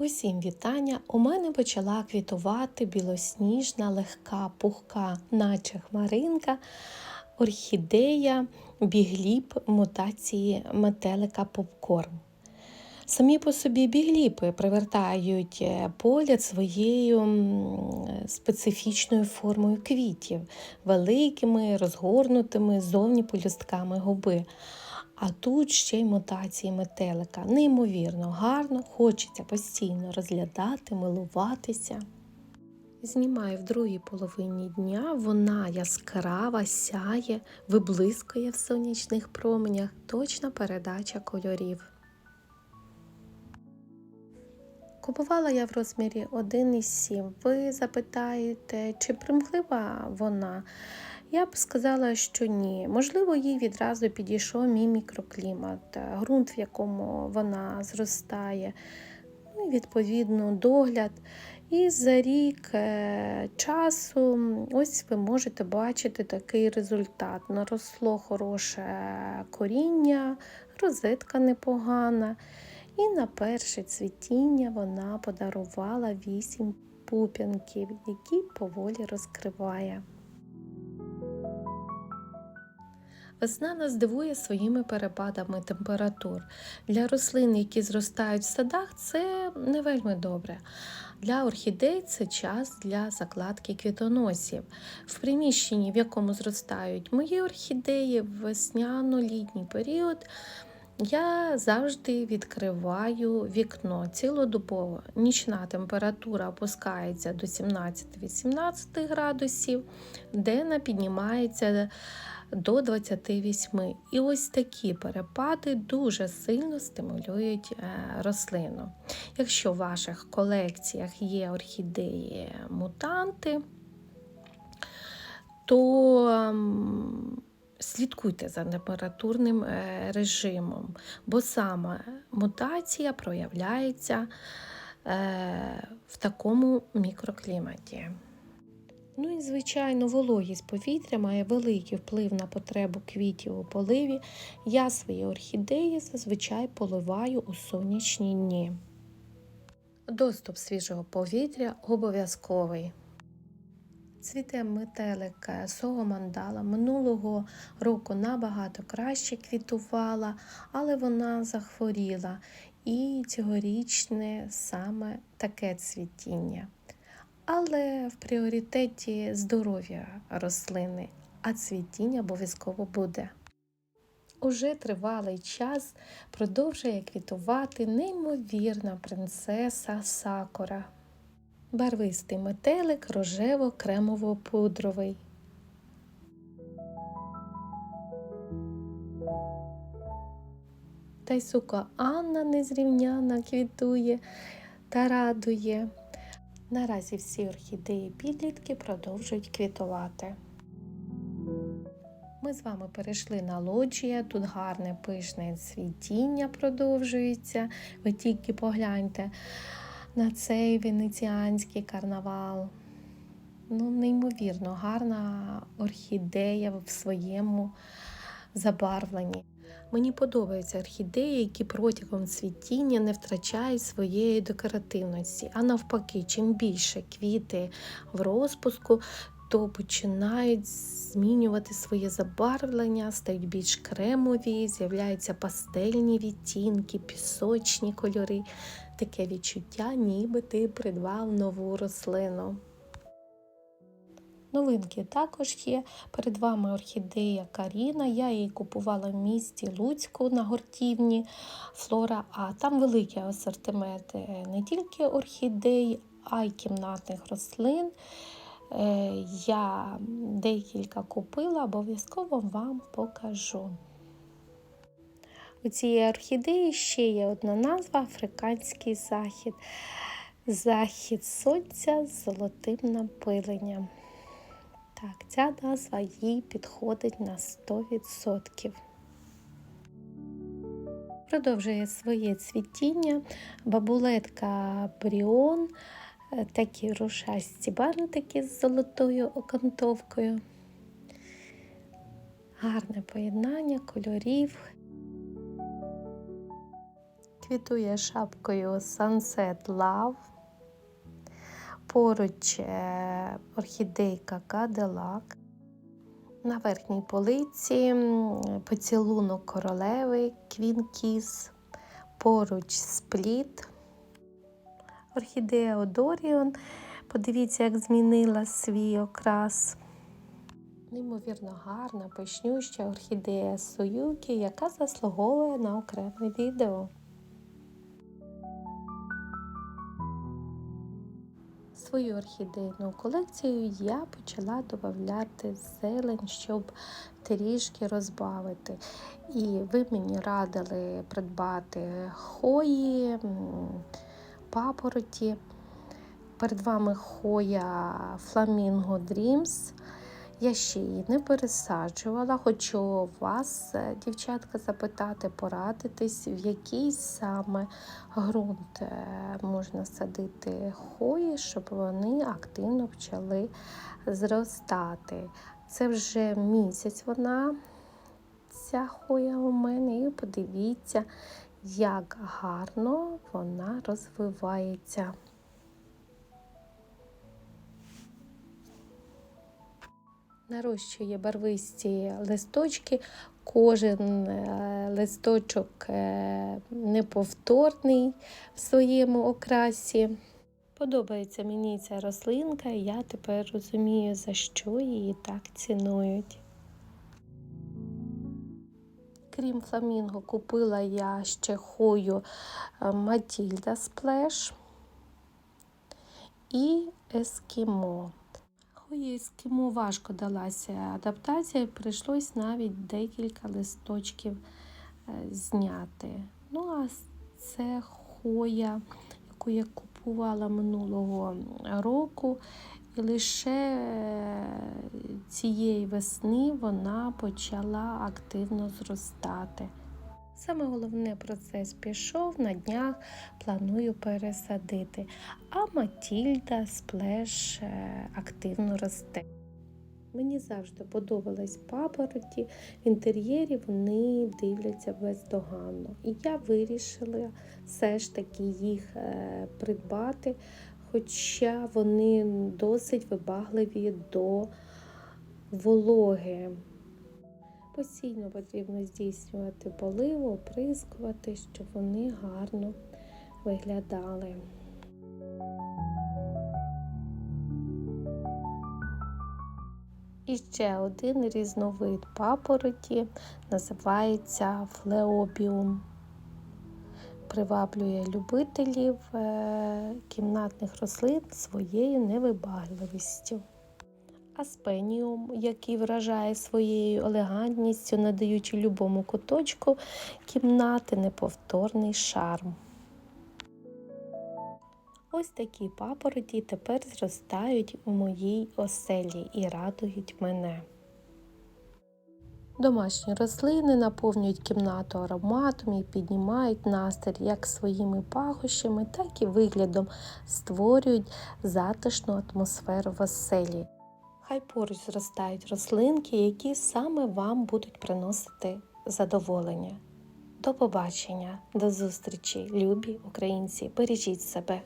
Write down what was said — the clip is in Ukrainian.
Усім вітання! У мене почала квітувати білосніжна, легка, пухка, наче хмаринка, орхідея бігліп мутації метелика попкорн. Самі по собі бігліпи привертають е, погляд своєю специфічною формою квітів, великими, розгорнутими зовні полюстками губи. А тут ще й мутації метелика. Неймовірно, гарно, хочеться постійно розглядати, милуватися. Знімаю в другій половині дня, вона яскрава, сяє, виблискує в сонячних променях, точна передача кольорів. Купувала я в розмірі 1,7. Ви запитаєте, чи примхлива вона? Я б сказала, що ні. Можливо, їй відразу підійшов мій мікроклімат, ґрунт, в якому вона зростає, ну і відповідно догляд. І за рік е, часу ось ви можете бачити такий результат. Наросло хороше коріння, розетка непогана. І на перше цвітіння вона подарувала вісім пуп'янків, які поволі розкриває. Весна нас дивує своїми перепадами температур. Для рослин, які зростають в садах, це не вельми добре. Для орхідей це час для закладки квітоносів. В приміщенні, в якому зростають мої орхідеї в весняно-літній період. Я завжди відкриваю вікно цілодобово. Нічна температура опускається до 17-18 градусів, денна піднімається до 28. І ось такі перепади дуже сильно стимулюють рослину. Якщо в ваших колекціях є орхідеї мутанти, то слідкуйте за температурним режимом, бо саме мутація проявляється в такому мікрокліматі. Ну і, звичайно, вологість повітря має великий вплив на потребу квітів у поливі. Я свої орхідеї зазвичай поливаю у сонячні дні. Доступ свіжого повітря обов'язковий. Цвіте метелик сого мандала минулого року набагато краще квітувала, але вона захворіла. І цьогорічне саме таке цвітіння. Але в пріоритеті здоров'я рослини, а цвітіння обов'язково буде. Уже тривалий час продовжує квітувати неймовірна принцеса Сакура. Барвистий метелик рожево-кремово-пудровий. Тайсука Анна незрівняна квітує та радує. Наразі всі орхідеї підлітки продовжують квітувати. Ми з вами перейшли на лоджія, тут гарне пишне цвітіння продовжується. Ви тільки погляньте на цей венеціанський карнавал. Ну, Неймовірно, гарна орхідея в своєму забарвленні. Мені подобаються орхідеї, які протягом цвітіння не втрачають своєї декоративності, а навпаки, чим більше квіти в розпуску, то починають змінювати своє забарвлення, стають більш кремові, з'являються пастельні відтінки, пісочні кольори. Таке відчуття, ніби ти придбав нову рослину. Новинки також є. Перед вами орхідея Каріна. Я її купувала в місті Луцьку на гуртівні Флора, а там великий асортимент не тільки орхідей, а й кімнатних рослин. Я декілька купила, обов'язково вам покажу. У цієї орхідеї ще є одна назва Африканський захід. Захід сонця з золотим напиленням. Так, ця назва їй підходить на 100%. Продовжує своє цвітіння бабулетка Бріон, такі рушасті бантики з золотою окантовкою. Гарне поєднання кольорів. Квітує шапкою Sunset Love. Поруч е, орхідейка Cadillac. На верхній полиці поцілунок королеви Kiss. Поруч спліт. Орхідея Одоріон. Подивіться, як змінила свій окрас. Неймовірно гарна, пишнюща орхідея Союкі, яка заслуговує на окреме відео. Свою орхідейну колекцію я почала додати зелень, щоб трішки розбавити. І ви мені радили придбати хої, папороті. Перед вами хоя Flamingo Dreams. Я ще її не пересаджувала, хочу вас, е, дівчатка, запитати, порадитись, в який саме ґрунт е, можна садити хої, щоб вони активно почали зростати. Це вже місяць вона, ця хоя у мене, і подивіться, як гарно вона розвивається. Нарощує барвисті листочки. Кожен е, листочок е, неповторний в своєму окрасі. Подобається мені ця рослинка, і я тепер розумію, за що її так цінують. Крім фламінго, купила я ще хою Матільда Сплеш і Ескімо. Хої ескімо важко далася адаптація, прийшлось навіть декілька листочків е, зняти. Ну, а це хоя, яку я купувала минулого року, і лише е, цієї весни вона почала активно зростати. Саме головне процес пішов, на днях планую пересадити. А Матільда сплеш е, активно росте. Мені завжди подобались папороті, в інтер'єрі вони дивляться бездоганно. І я вирішила все ж таки їх е, придбати, хоча вони досить вибагливі до вологи. Постійно потрібно здійснювати поливу, оприскувати, щоб вони гарно виглядали. І ще один різновид папороті називається флеобіум. Приваблює любителів е, кімнатних рослин своєю невибагливістю. Аспеніум, який вражає своєю елегантністю, надаючи любому куточку кімнати неповторний шарм. Ось такі папороті тепер зростають у моїй оселі і радують мене. Домашні рослини наповнюють кімнату ароматом і піднімають настрій як своїми пахощами, так і виглядом створюють затишну атмосферу в оселі. Хай поруч зростають рослинки, які саме вам будуть приносити задоволення. До побачення, до зустрічі, любі українці! Бережіть себе!